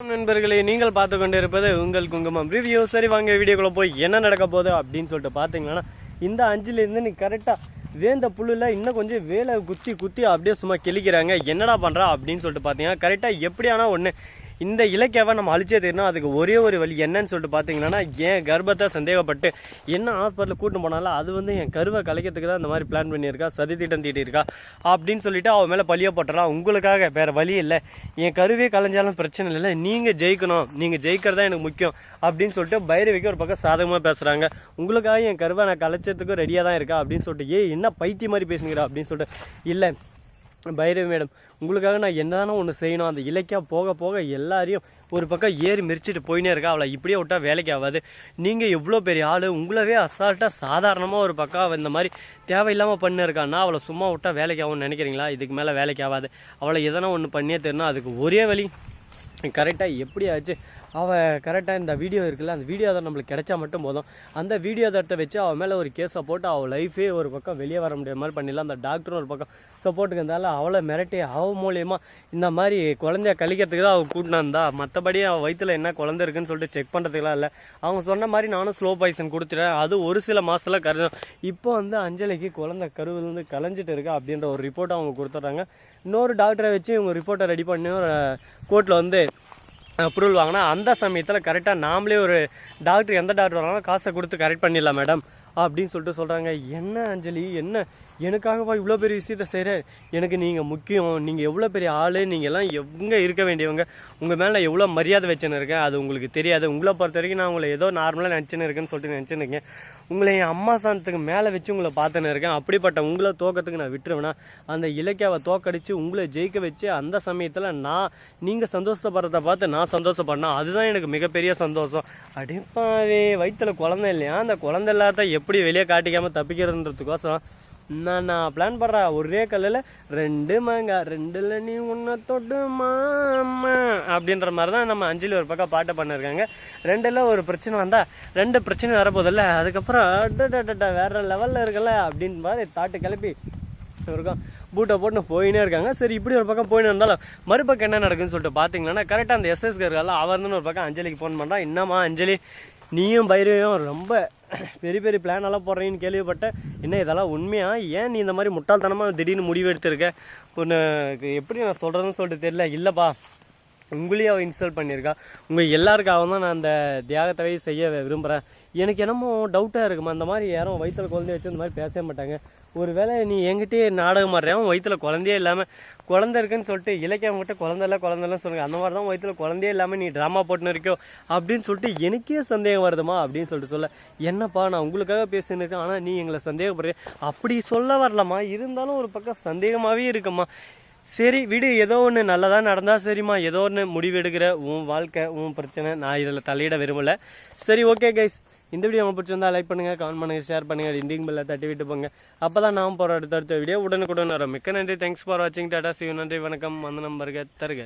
நண்பர்களே நீங்கள் பார்த்து கொண்டு இருப்பது உங்கள் குங்குமம். ரிவ்யூ சரி வாங்க வீடியோக்குள்ள போய் என்ன நடக்க போகுது அப்படின்னு சொல்லிட்டு பார்த்தீங்கன்னா இந்த அஞ்சுல இருந்து நீ கரெக்டாக வேந்த புல்லுல இன்னும் கொஞ்சம் வேலை குத்தி குத்தி அப்படியே சும்மா கிழிக்கிறாங்க. என்னடா பண்றா அப்படின்னு சொல்லிட்டு பார்த்தீங்கன்னா கரெக்டாக எப்படியானா ஒன்று இந்த இலக்கியாவை நம்ம அழிச்சே தெரியணும் அதுக்கு ஒரே ஒரு வழி என்னன்னு சொல்லிட்டு பார்த்தீங்கன்னா என் கர்ப்பத்தை சந்தேகப்பட்டு என்ன ஹாஸ்பிட்டலில் கூட்டு போனாலும் அது வந்து என் கருவை கலைக்கிறதுக்கு தான் இந்த மாதிரி பிளான் பண்ணியிருக்கா சதி திட்டம் தீட்டியிருக்கா அப்படின்னு சொல்லிட்டு அவன் மேலே பழிய போட்டுறான். உங்களுக்காக வேறு வழி இல்லை. என் கருவே கலைஞ்சாலும் பிரச்சனை இல்லை. நீங்கள் ஜெயிக்கணும். நீங்கள் ஜெயிக்கிறதா எனக்கு முக்கியம். அப்படின்னு சொல்லிட்டு பைரவிக்கு ஒரு பக்கம் சாதகமாக பேசுகிறாங்க உங்களுக்காக என் கருவை நான் கலைச்சதுக்கு ரெடியாக தான் இருக்கா? அப்படின்னு சொல்லிட்டு ஏ என்ன பைத்திய மாதிரி பேசுகிறா அப்படின்னு சொல்லிட்டு இல்லை. பைரவி மேடம் உங்களுக்காக நான் என்னதானே ஒன்று செய்யணும். அந்த இலக்கியா போக போக எல்லாரையும் ஒரு பக்கம் ஏறி மிரிச்சிட்டு போயினே இருக்கா. அவளை இப்படியே விட்டா வேலைக்கு ஆகாது. நீங்கள் எவ்வளோ பெரிய ஆள்? உங்களவே அசால்ட்டாக சாதாரணமாக ஒரு பக்கம் இந்த மாதிரி தேவையில்லாமல் பண்ணிருக்கான்னா அவளை சும்மா விட்டா வேலைக்கு ஆகும்னு நினைக்கிறீங்களா? இதுக்கு மேலே வேலைக்கு ஆகாது. அவளை எதனா ஒன்று பண்ணியே தெரியணும் அதுக்கு ஒரே வழி கரெக்டாக எப்படி ஆச்சு? அவள் கரெக்டாக இந்த வீடியோ இருக்குல்ல அந்த வீடியோ தான் நம்மளுக்கு கிடைச்சா மட்டும் போதும். அந்த வீடியோ தட்டை வச்சு அவள் மேலே ஒரு கேஸை போட்டு அவள் லைஃபே ஒரு பக்கம் வெளியே வர முடியாத மாதிரி பண்ணிடலாம். அந்த டாக்டரும் ஒரு பக்கம் சப்போர்ட்டுக்கு இருந்தாலும் அவளை மிரட்டி அவள் மூலியமாக இந்த மாதிரி குழந்தைய கழிக்கிறதுக்கு தான் அவள் கூட்டினா இருந்தா மற்றபடி அவள் வயிற்றில் என்ன குழந்தை இருக்குன்னு சொல்லிட்டு செக் பண்ணுறதுக்குலாம் இல்லை. அவங்க சொன்ன மாதிரி நானும் ஸ்லோ பாய்சன் கொடுத்துட்டேன் அது ஒரு சில மாதத்தில் கரு இப்போ வந்து அஞ்சலிக்கு குழந்தை கருவிலேருந்து கலைஞ்சிட்டு இருக்கா அப்படின்ற ஒரு ரிப்போர்ட்டை அவங்க கொடுத்துட்றாங்க. இன்னொரு டாக்டரை வச்சு இவங்க ரிப்போர்ட்டை ரெடி பண்ணி ஒரு கோர்ட்டில் வந்து அப்ரூவல் வாங்கினா அந்த சமயத்தில் கரெக்டாக நாமளே ஒரு டாக்டர் எந்த டாக்டர் வராங்களோ காசை கொடுத்து கரெக்ட் பண்ணிடலாம் மேடம் அப்படின்னு சொல்லிட்டு சொல்கிறாங்க என்ன அஞ்சலி? என்ன எனக்காகவா இவ்வளோ பெரிய விஷயத்த செய்கிற எனக்கு நீங்கள் முக்கியம். நீங்கள் எவ்வளோ பெரிய ஆள்? நீங்கள் எல்லாம் எங்கே இருக்க வேண்டியவங்க? உங்கள் மேலே எவ்வளோ மரியாதை வச்சுன்னு இருக்கேன் அது உங்களுக்கு தெரியாது. உங்களை பொறுத்த வரைக்கும் நான் உங்களை ஏதோ நார்மலாக நினச்சின்னு இருக்கேன்னு சொல்லிட்டு நினச்சின்னு இருக்கேன். உங்களை என் அம்மா சாந்தத்துக்கு மேலே வச்சு உங்களை பார்த்துன்னு இருக்கேன். அப்படிப்பட்ட உங்களை தோக்கத்துக்கு நான் விட்டுருவேனா? அந்த இலக்கியாவை தோக்கடிச்சு உங்களை ஜெயிக்க வச்சு அந்த சமயத்தில் நான் நீங்கள் சந்தோஷப்படுறத பார்த்து நான் சந்தோஷப்படணும். அதுதான் எனக்கு மிகப்பெரிய சந்தோஷம். அடிப்பாவே வயிற்றுல குழந்தை இல்லையா? அந்த குழந்தை இல்லாத எப்படி வெளியே காட்டிக்காமல் தப்பிக்கிறதுன்றதுக்கோசரம் நான் நான் பிளான் பண்ணுறேன் ஒரே கல்லில் ரெண்டு மாங்காய் ரெண்டுல நீ உன்னை தொட்டு மாமா அப்படின்ற மாதிரி தான் நம்ம அஞ்சலி ஒரு பக்கம் பாட்டை பண்ணியிருக்காங்க ரெண்டுல ஒரு பிரச்சனை வந்தா ரெண்டு பிரச்சனை வரப்போதில்ல அதுக்கப்புறம் அடடடடா, வேற லெவலில் இருக்கல அப்படின்னு மாதிரி தாட்டு கிளப்பி இருக்கும். பூட்டை போட்டு போயினே இருக்காங்க. சரி இப்படி ஒரு பக்கம் போயின்னு இருந்தாலும் மறுபக்கம் என்ன நடக்குன்னு சொல்லிட்டு பார்த்தீங்கன்னா கரெக்டாக அந்த எஸ்எஸ் இருக்கால அவர் ஒரு பக்கம் அஞ்சலிக்கு ஃபோன் பண்ணுறான் என்னம்மா அஞ்சலி நீயும் பைரவியும் ரொம்ப பெரிய பெரிய பிளான் எல்லாம் போடுறீங்கன்னு கேள்விப்பட்டேன். என்ன இதெல்லாம் உண்மையா? ஏன் நீ இந்த மாதிரி முட்டாள்தனமாக திடீர்னு முடிவு எடுத்திருக்க? ஒன்று எப்படி நான் சொல்கிறதுன்னு சொல்லிட்டு தெரியல. இல்லைப்பா. உங்களையும் அவள் இன்ஸ்டால் பண்ணியிருக்கா. உங்கள் எல்லாருக்காகவும் தான் நான் அந்த தியாகத்தவை செய்ய விரும்புகிறேன் எனக்கு என்னமோ டவுட்டாக இருக்குமா? அந்த மாதிரி யாரும் வயிற்றுல குழந்தைய வச்சு அந்த மாதிரி பேசவே மாட்டாங்க. ஒரு வேளை நீ எங்கிட்டே நாடகம் மாறுறேன் வயிற்றுல குழந்தையே இல்லாமல் குழந்தை இருக்குன்னு சொல்லிட்டு இலக்கியம் கிட்ட குழந்தை இல்லை சொல்லுங்க. அந்த மாதிரி தான் வயிற்றுல குழந்தையே இல்லாமல் நீ ட்ராமா போட்டுன்னு இருக்கோ அப்படின்னு சொல்லிட்டு எனக்கே சந்தேகம் வருதுமா அப்படின்னு சொல்லிட்டு சொல்ல என்னப்பா நான் உங்களுக்காக பேசின்னு இருக்கேன் ஆனால் நீ எங்களை சந்தேகப்படுற அப்படி சொல்ல வரலம்மா. இருந்தாலும் ஒரு பக்கம் சந்தேகமாகவே இருக்குமா சரி விடு. ஏதோ ஒன்று நல்லதாக நடந்தால் சரிம்மா. ஏதோ ஒன்று முடிவு எடுக்கிற உன் வாழ்க்கை உன் பிரச்சனை. நான் இதில் தலையிட விரும்பல. சரி ஓகே கைஸ் இந்த வீடியோ உங்களுக்கு பிடிச்சிருந்தா லைக் பண்ணுங்கள் கமெண்ட் பண்ணுங்கள் ஷேர் பண்ணுங்க இண்டிங் பெல்ல தட்டி விட்டு போங்க. அப்போ தான் நான் போகிற அடுத்த அடுத்த வீடியோ உடனுக்குடன் வரும். மிக்க நன்றி. தேங்க்ஸ் ஃபார் வாட்சிங் டாடா சிவ நன்றி வணக்கம். வந்தனம் வருக தருக.